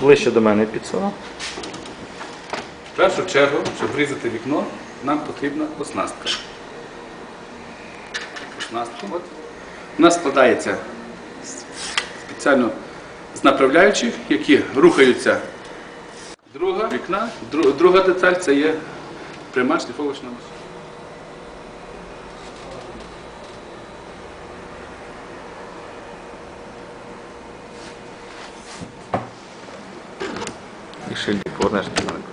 ближче до мене підсунув. В першу чергу, щоб врізати вікно, нам потрібна оснастка. Оснастка. От. Вона складається спеціально з направляючих, які рухаються. Друга вікна, друга деталь це є пряма шліфовочна машина. І шильдик повернеш до мене.